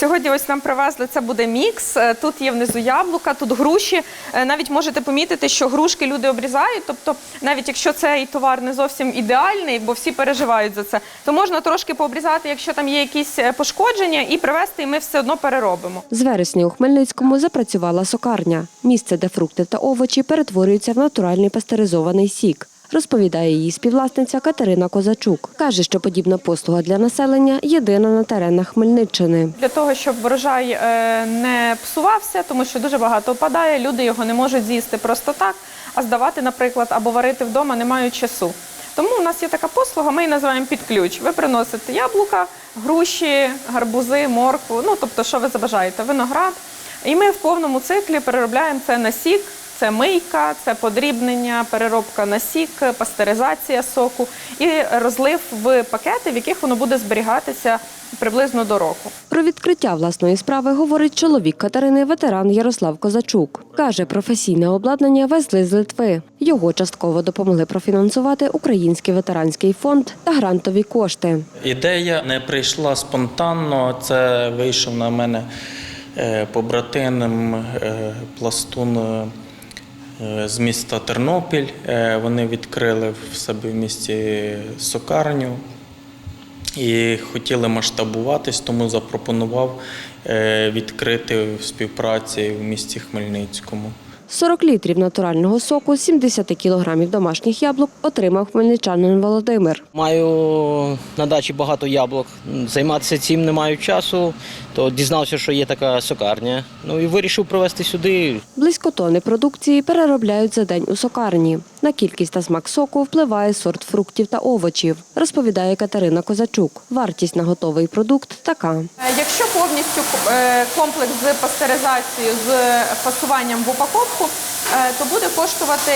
Сьогодні ось нам привезли, це буде мікс. Е, Тут є внизу яблука, тут груші. Е, Навіть можете помітити, що грушки люди обрізають. Тобто, навіть якщо цей товар не зовсім ідеальний, бо всі переживають за це, то можна трошки пообрізати, якщо там є якісь е, пошкодження, і привезти, і ми все одно переробимо. З вересня у Хмельницькому запрацювала сокарня – місце, де фрукти та овочі перетворюються в натуральний пастеризований сік. Розповідає її співвласниця Катерина Козачук. Каже, що подібна послуга для населення єдина на теренах Хмельниччини. Для того, щоб врожай е, не псувався, тому що дуже багато опадає, люди його не можуть з'їсти просто так, а здавати, наприклад, або варити вдома не мають часу. Тому у нас є така послуга, ми її називаємо під ключ. Ви приносите яблука, груші, гарбузи, моркву, ну тобто, що ви забажаєте, виноград. І ми в повному циклі переробляємо це на сік. Це мийка, це подрібнення, переробка на сік, пастеризація соку і розлив в пакети, в яких воно буде зберігатися приблизно до року. Про відкриття власної справи говорить чоловік Катерини, ветеран Ярослав Козачук. Каже, професійне обладнання везли з Литви. Його частково допомогли профінансувати Український ветеранський фонд та грантові кошти. Ідея не прийшла спонтанно. Це вийшов на мене е, побратим е, пластун е, з міста Тернопіль. Е, Вони відкрили в себе в місті сокарню і хотіли масштабуватись, тому запропонував е, відкрити в співпраці в місті Хмельницькому. 40 літрів натурального соку, 70 кілограмів домашніх яблук отримав хмельничанин Володимир. Маю на дачі багато яблук. Займатися цим не маю часу, то дізнався, що є така сокарня. Ну і вирішив привезти сюди. Близько тони продукції переробляють за день у сокарні. На кількість та смак соку впливає сорт фруктів та овочів, розповідає Катерина Козачук. Вартість на готовий продукт така. Е, Якщо повністю е, комплекс з пастеризацією, з фасуванням в упаковку, е, то буде коштувати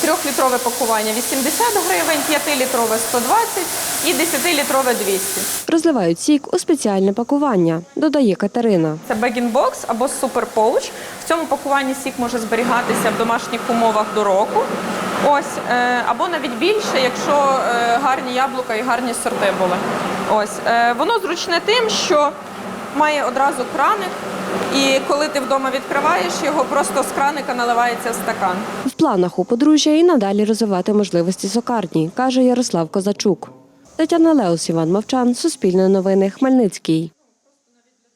трьохлітрове пакування 80 гривень, 5-літрове 120 і 10-літрове 200. Розливають сік у спеціальне пакування, додає Катерина. Це бегінбокс або супер поуч. В цьому пакуванні сік може зберігатися в домашніх умовах до року. Ось, е, або навіть більше, якщо е, гарні яблука і гарні сорти були. Ось, е, воно зручне тим, що має одразу краник, і коли ти вдома відкриваєш його, просто з краника наливається стакан. В планах у подружжя і надалі розвивати можливості сокарні, каже Ярослав Козачук. Тетяна Леус, Іван Мовчан, Суспільне новини, Хмельницький.